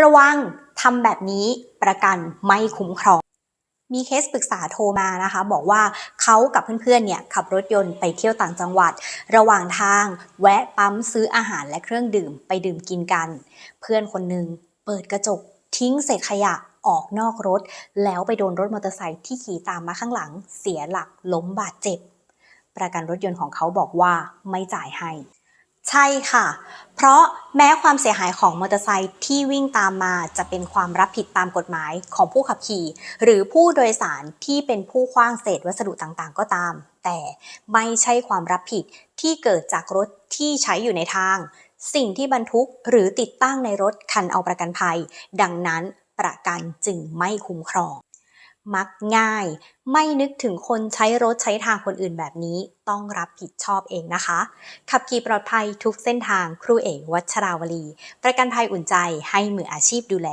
ระวังทำแบบนี้ประกันไม่คุ้มครอง มีเคสปรึกษาโทรมานะคะ บอกว่าเขากับเพื่อนๆเนี่ยขับรถยนต์ไปเที่ยวต่างจังหวัด ระหว่างทางแวะปั๊มซื้ออาหารและเครื่องดื่มไปดื่มกินกัน เพื่อนคนหนึ่งเปิดกระจกทิ้งเศษขยะออกนอกรถ แล้วไปโดนรถมอเตอร์ไซค์ที่ขี่ตามมาข้างหลัง เสียหลักล้มบาดเจ็บ ประกันรถยนต์ของเขาบอกว่าไม่จ่ายให้ ใช่ค่ะ เพราะแม้ความเสียหายของมอเตอร์ไซค์ที่วิ่งตามมาจะเป็นความรับผิดตามกฎหมายของผู้ขับขี่ หรือผู้โดยสารที่เป็นผู้คว้างเศษวัสดุต่างๆ ก็ตาม แต่ไม่ใช่ความรับผิดที่เกิดจากรถที่ใช้อยู่ในทาง สิ่งที่บรรทุกหรือติดตั้งในรถคันเอาประกันภัย ดังนั้นประกันจึงไม่คุ้มครอง มักง่าย ไม่นึกถึงคนใช้รถใช้ทางคนอื่นแบบนี้ ต้องรับผิดชอบเองนะคะ ขับขี่ปลอดภัยทุกเส้นทางครูเอกวัชราวลี ประกันภัยอุ่นใจให้มืออาชีพดูแล